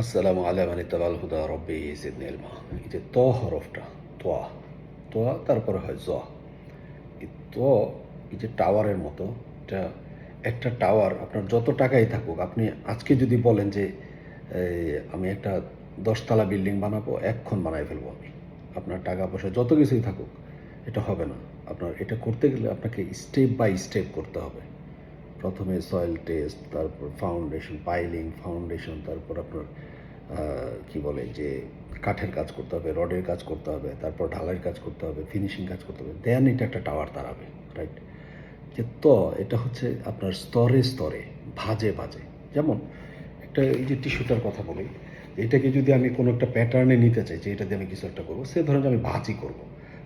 আসসালামু আলা মানে তাবাল হুদা রব্বি জিদনি ইলমা। এই যে ত হরফটা তোয়া তোয়া তারপরে হয় জ। এই ত, এই যে টাওয়ারের মতো, এটা একটা টাওয়ার, আপনার যত টাকাই থাকুক, আপনি আজকে যদি বলেন যে আমি একটা দশতলা বিল্ডিং বানাবো এক্ষণ বানাই ফেলব আমি। আপনার টাকা পয়সা যত কিছুই থাকুক, এটা হবে না। আপনার এটা করতে গেলে আপনাকে স্টেপ বাই স্টেপ করতে হবে। প্রথমে সয়েল টেস্ট তারপর ফাউন্ডেশন পাইলিং ফাউন্ডেশন তারপর আপনার কি বলে যে কাঠের কাজ করতে হবে, রডের কাজ করতে হবে, তারপর ঢালাইয়ের কাজ করতে হবে ফিনিশিং কাজ করতে হবে দেন এটা একটা টাওয়ার দাঁড়াবে রাইট যে ত, এটা হচ্ছে আপনার স্তরে স্তরে, ভাজে ভাজে। যেমন একটা এই যে টিস্যুটার কথা বলি, এটাকে যদি আমি কোনো একটা প্যাটার্নে নিতে চাই, যে এটা দিয়ে আমি কিছু একটা করব, সে ধরেন আমি ভাজই করব।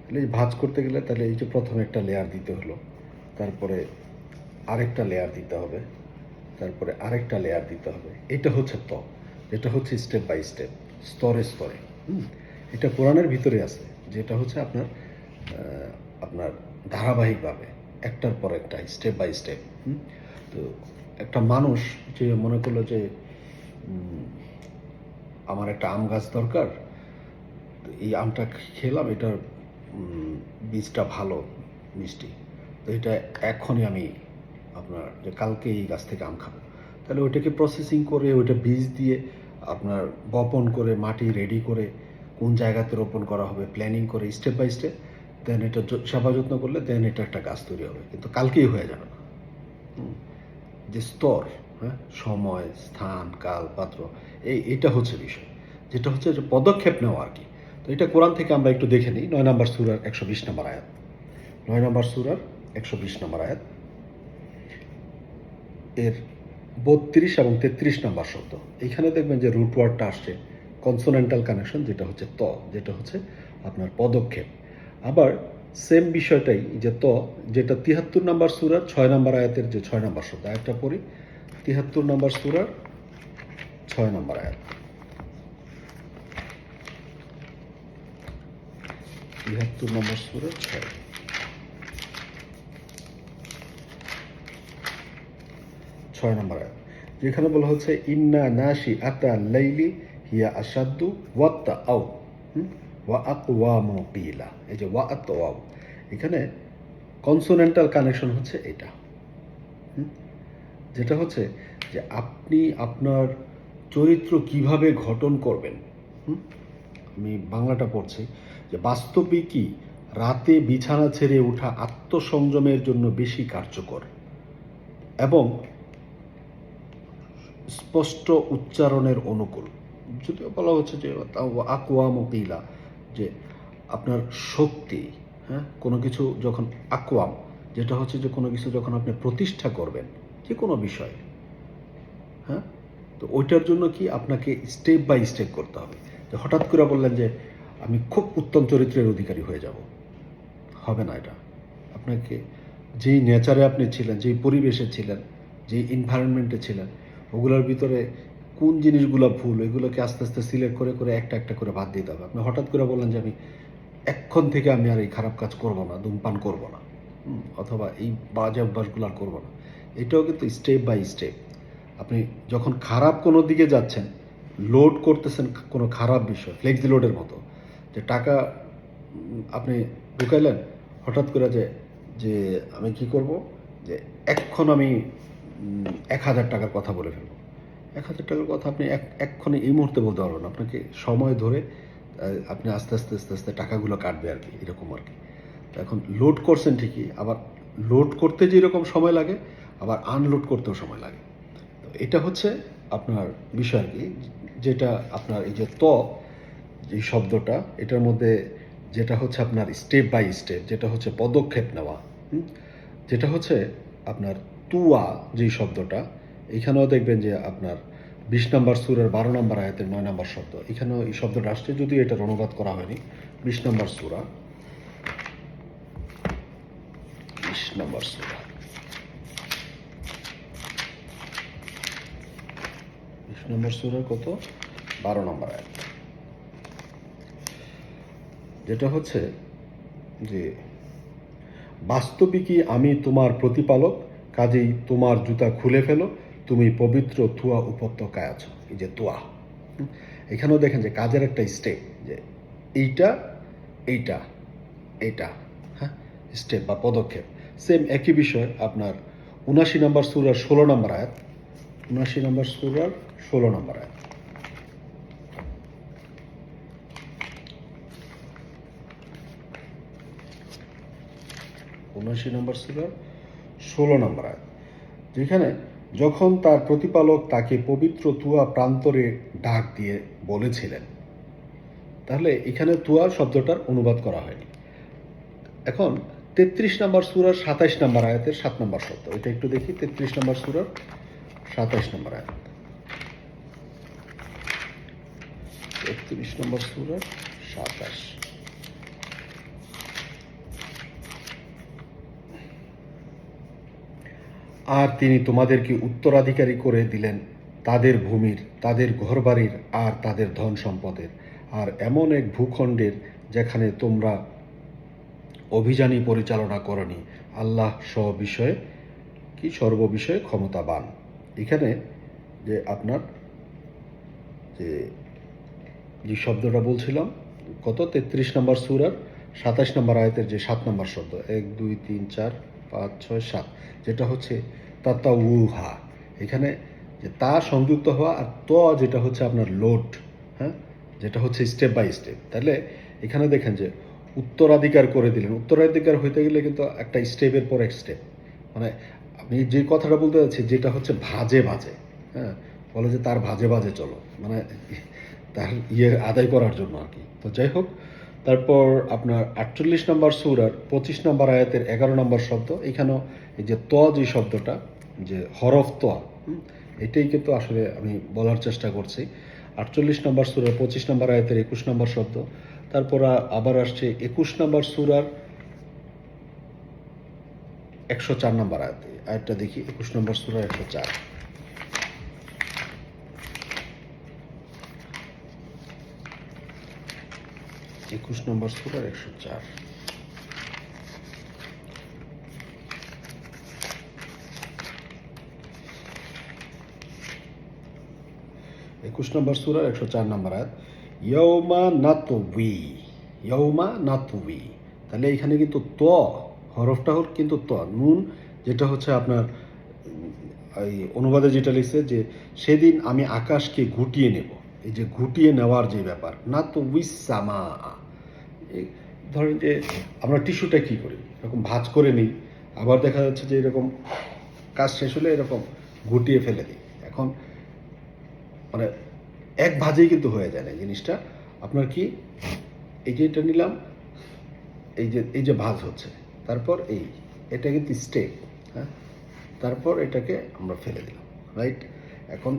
তাহলে ভাজ করতে গেলে তাহলে এই যে প্রথমে একটা লেয়ার দিতে হলো, তারপরে আরেকটা লেয়ার দিতে হবে, তারপরে আরেকটা লেয়ার দিতে হবে। এটা হচ্ছে ত এটা হচ্ছে স্টেপ বাই স্টেপ স্তরে স্তরে। এটা কোরআনের ভিতরে আছে, যেটা হচ্ছে আপনার আপনার ধারাবাহিকভাবে, একটার পর একটা স্টেপ বাই স্টেপ তো একটা মানুষ যে মনে করল যে আমার একটা আম গাছ দরকার এই আমটা খেলাম, এটার বীজটা ভালো, মিষ্টি। তো এটা এখনই আমি আপনার, যে কালকে এই গাছ থেকে আম খাব। তাহলে ওইটাকে প্রসেসিং করে ওইটা বীজ দিয়ে আপনার বপন করে মাটি রেডি করে কোন জায়গাতে রোপণ করা হবে প্ল্যানিং করে স্টেপ বাই স্টেপ দেন এটা সেবা যত্ন করলে দেন এটা একটা গাছ তৈরি হবে। কিন্তু কালকেই হয়ে যাবে না। যে স্তর হ্যাঁ সময়, স্থান, কাল, পাত্র, এই, এটা হচ্ছে বিষয়। যেটা হচ্ছে যে পদক্ষেপ নেওয়া আর কি। তো এটা কোরআন থেকে আমরা একটু দেখে নিই। নয় নম্বর সুরার একশো বিশ নম্বর আয়াত। নয় নম্বর সুরার একশো বিশ নম্বর আয়াত। এর বত্রিশ এবং তেত্রিশ নম্বর শব্দ। এইখানে দেখবেন যে রুট ওয়ার্ডটা আসছে কনসোনেন্টাল কানেকশন যেটা হচ্ছে ত, যেটা হচ্ছে আপনার পদক্ষেপ। আবার সেম বিষয়টাই যে ত, যেটা তিহাত্তর নম্বর সুরার ছয় নম্বর আয়াতের যে ছয় নম্বর শব্দ, আয়াতটা পড়ি। তিহাত্তর নম্বর সুরার ছয় নম্বর আয়াত। তিহাত্তর নম্বর সুরার ছয়। ছয় নম্বর আয়াত, যেখানে বলা হচ্ছে, ইন্না নাশি আতা লাইলি হিয়া আসাদ্দু ওয়াত্তা হুম? ওয়া আকওয়ামু কিলা এই যে ওয়া আতওয়াও এখানে কনসোনেন্টাল কানেকশন হচ্ছে এটা যেটা হচ্ছে যে আপনি আপনার চরিত্র কীভাবে গঠন করবেন? আমি বাংলাটা পড়ছি, যে বাস্তবিকই রাতে বিছানা ছেড়ে ওঠা আত্মসংযমের জন্য বেশি কার্যকর এবং স্পষ্ট উচ্চারণের অনুকূল। যদিও বলা হচ্ছে যে আকোয়া মকিলা যে আপনার শক্তি হ্যাঁ কোনো কিছু যখন আকোয়াম, যেটা হচ্ছে যে কোনো কিছু যখন আপনি প্রতিষ্ঠা করবেন যে কোনো বিষয় হ্যাঁ তো ওইটার জন্য কি আপনাকে স্টেপ বাই স্টেপ করতে হবে। যে হঠাৎ করে বললেন যে আমি খুব উত্তম চরিত্রের অধিকারী হয়ে যাব। হবে না এটা। আপনাকে যেই নেচারে আপনি ছিলেন, যেই পরিবেশে ছিলেন, যেই এনভায়রনমেন্টে ছিলেন ওগুলোর ভিতরে কোন জিনিসগুলো ভুল, এগুলোকে আস্তে আস্তে সিলেক্ট করে করে একটা একটা করে বাদ দিতে হবে। আপনি হঠাৎ করে বললেন যে আমি এক্ষণ থেকে আমি আর এই খারাপ কাজ করব না, ধূমপান করব না অথবা এই বাজে অভ্যাসগুলো আর করব না। এটাও কিন্তু স্টেপ বাই স্টেপ আপনি যখন খারাপ কোনো দিকে যাচ্ছেন লোড করতেছেন কোনো খারাপ বিষয় ফ্লেক্সি লোডের মতো, যে টাকা আপনি ঢুকাইলেন, হঠাৎ করে যে যে আমি কি করব? যে এক্ষণ আমি এক হাজার টাকার কথা বলে ফেলব। এক হাজার টাকার কথা আপনি এক এক্ষণে এই মুহূর্তে বলতে পারবেন আপনাকে সময় ধরে আপনি আস্তে আস্তে আস্তে আস্তে টাকাগুলো কাটবে আর কি, এরকম আর কি। এখন লোড করছেন ঠিকই, আবার লোড করতে যেরকম সময় লাগে, আবার আনলোড করতেও সময় লাগে। তো এটা হচ্ছে আপনার বিষয় আর কি, যেটা আপনার এই যে ত, যে শব্দটা, এটার মধ্যে যেটা হচ্ছে আপনার স্টেপ বাই স্টেপ যেটা হচ্ছে পদক্ষেপ নেওয়া? যেটা হচ্ছে আপনার তুয়া যেই শব্দটা, এখানেও দেখবেন যে আপনার বিশ নম্বর সুরের বারো নম্বর আয়াতের নয় নম্বর শব্দ, এখানেও এই শব্দটা আসছে, যদিও এটার অনুবাদ করা হয়নি। বিশ নম্বর সুরা। বিশ নম্বর সুরা। বিশ নম্বর সুরের কত? বারো নম্বর আয়াত। যেটা হচ্ছে যে, বাস্তবিকই আমি তোমার প্রতিপালক কাজেই তোমার জুতা খুলে ফেলো, তুমি পবিত্র তুয়া উপত্যকায় আছো, এই যে তুয়া এখানেও দেখেন যে কাজের একটা স্টেপ যে এইটা এইটা এইটা হ্যাঁ স্টেপ বা পদক্ষেপ। সেম একই বিষয় আপনার উনাশি নম্বর সুরার ষোলো নম্বর আয়াত। উনাশি নম্বর সুরার ষোলো নম্বর আয়াত। উনাশি নম্বর সুরার ষোলো নম্বর আয়াত যেখানে যখন তার প্রতিপালক তাকে পবিত্র তুয়া প্রান্তরে ডাক দিয়ে বলেছিলেন, তাহলে এখানে তুয়া শব্দটার অনুবাদ করা হয়নি। এখন তেত্রিশ নম্বর সুরার সাতাইশ নম্বর আয়াতের সাত নম্বর শব্দ। এটা একটু দেখি, তেত্রিশ নম্বর সুরার সাতাইশ নম্বর আয়াত। তেত্রিশ নম্বর সুরার সাতাশ আর তিনি তোমাদেরকে উত্তরাধিকারী করে দিলেন। তাদের ভূমির, তাদের ঘরবাড়ির আর তাদের ধন সম্পদের। আর এমন এক ভূখণ্ডের যেখানে তোমরা অভিযানী পরিচালনা করনি। আল্লাহ সব বিষয়ে কি সর্ববিষয়ে ক্ষমতাবান। এখানে যে আপনার যে যে শব্দটা বলছিলাম, কত? তেত্রিশ নম্বর সুরার সাতাশ নম্বর আয়তের যে সাত নম্বর শব্দ। এক, দুই, তিন, চার পাঁচ, ছয়, সাত, যেটা হচ্ছে তাতা উহা এখানে যে তা সংযুক্ত হওয়া আর ত যেটা হচ্ছে আপনার লোড হ্যাঁ? যেটা হচ্ছে স্টেপ বাই স্টেপ তাহলে এখানে দেখেন যে উত্তরাধিকার করে দিলেন। উত্তরাধিকার হইতে গেলে কিন্তু একটা স্টেপের পর এক স্টেপ মানে আপনি যে কথাটা বলতে যাচ্ছি, যেটা হচ্ছে ভাজে ভাজে হ্যাঁ? বলে যে তার ভাজে ভাজে চলো। মানে তার ইয়ে আদায় করার জন্য আর কি। তো যাই হোক তারপর আপনার আটচল্লিশ নম্বর সুর আর পঁচিশ নম্বর আয়াতের এগারো নম্বর শব্দ, এখানেও এই যে ত যে শব্দটা, যে হরফ ত এটাই কিন্তু আসলে আমি বলার চেষ্টা করছি। আটচল্লিশ নম্বর সুরার পঁচিশ নম্বর আয়াতের একুশ নম্বর শব্দ, তারপর আবার আসছে একুশ নম্বর সুরার একশো চার নম্বর আয়াতে। আয়াতটা দেখি, একুশ নম্বর সুরার একশো চার। একুশ নম্বর সুরার একশো চার। একুশ নম্বর সুরার একশো চার নম্বর আয়াত নাতবি ইয়ৌমা নাতবি তাহলে এখানে কিন্তু ত, হরফটা হল কিন্তু ত, নুন, যেটা হচ্ছে আপনার, এই অনুবাদে যেটা লিখছে যে, সেদিন আমি আকাশকে গুটিয়ে নেব। এই যে ঘুটিয়ে নেওয়ার যে ব্যাপার, না তো উইসামা ধরেন যে আমরা টিস্যুটা কি করি? এরকম ভাঁজ করে নিই, আবার দেখা যাচ্ছে যে এরকম কাজ শেষ হলে এরকম ঘুটিয়ে ফেলে দিই। এখন মানে এক ভাজেই কিন্তু হয়ে যায় না জিনিসটা। আপনার কি? এই যে এটা নিলাম, এই যে এই যে ভাজ হচ্ছে। তারপর এই, এটা কিন্তু স্টেপ হ্যাঁ? তারপর এটাকে আমরা ফেলে দিলাম রাইট এখন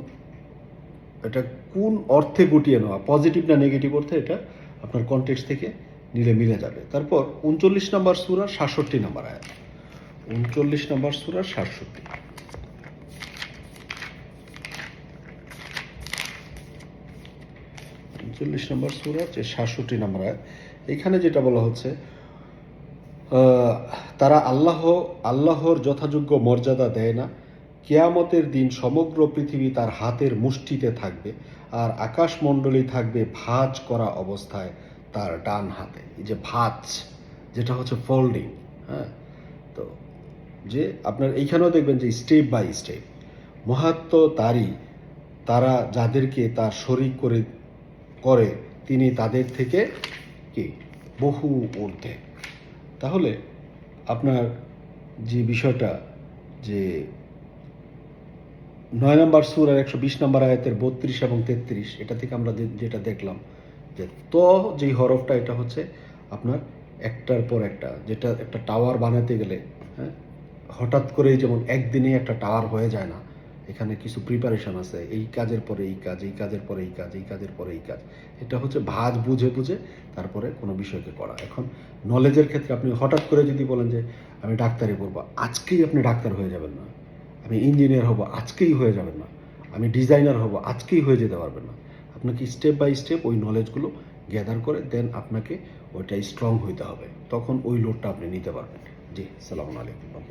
এটা কোন অর্থে গুটিয়ে নেওয়া? পজিটিভ না নেগেটিভ অর্থে এটা আপনার কনটেক্সট থেকে নিলে মিলে যাবে। তারপর উনচল্লিশ নম্বর সুরা সাতষট্টি নম্বর আয়াত। উনচল্লিশ নম্বর সুরা সাতষট্টি। উনচল্লিশ নম্বর সুরা যে সাতষট্টি নম্বর আয়াত, এখানে যেটা বলা হচ্ছে তারা আল্লাহ, আল্লাহর যথাযোগ্য মর্যাদা দেয় না। কেয়ামতের দিন সমগ্র পৃথিবী তার হাতের মুষ্টিতে থাকবে আর আকাশমণ্ডলী থাকবে ভাঁজ করা অবস্থায় তার ডান হাতে। এই যে ভাঁজ, যেটা হচ্ছে ফোল্ডিং হ্যাঁ? তো যে আপনার এইখানেও দেখবেন যে স্টেপ বাই স্টেপ মহাত্ম তারই, তারা যাদেরকে তার শরিক করে করে, তিনি তাদের থেকে কি? বহু ঊর্ধ্বে। তাহলে আপনার যে বিষয়টা যে নয় নম্বর সুর আর একশো বিশ নম্বর আয়াতের বত্রিশ এবং তেত্রিশ, এটা থেকে আমরা যেটা দেখলাম যে ত যেই হরফটা, এটা হচ্ছে আপনার একটার পর একটা, যেটা একটা টাওয়ার বানাতে গেলে হ্যাঁ হঠাৎ করেই যেমন একদিনেই একটা টাওয়ার হয়ে যায় না, এখানে কিছু প্রিপারেশন আছে, এই কাজের পরে এই কাজ, এই কাজের পরে এই কাজ, এই কাজের পরে এই কাজ, এটা হচ্ছে ভাজ বুঝে বুঝে তারপরে কোনো বিষয়কে করা। এখন নলেজের ক্ষেত্রে আপনি হঠাৎ করে যদি বলেন যে, আমি ডাক্তারি পড়ব, আজকেই আপনি ডাক্তার হয়ে যাবেন না। আমি ইঞ্জিনিয়ার হব, আজকেই হয়ে যাবে না। আমি ডিজাইনার হব, আজকেই হয়ে যেতে পারবে না। আপনাকে স্টেপ বাই স্টেপ ওই নলেজগুলো গ্যাদার করে দেন আপনাকে ওইটা স্ট্রং হইতে হবে। তখন ওই লোডটা আপনি নিতে পারবেন। জি সালাম আলাইকুম।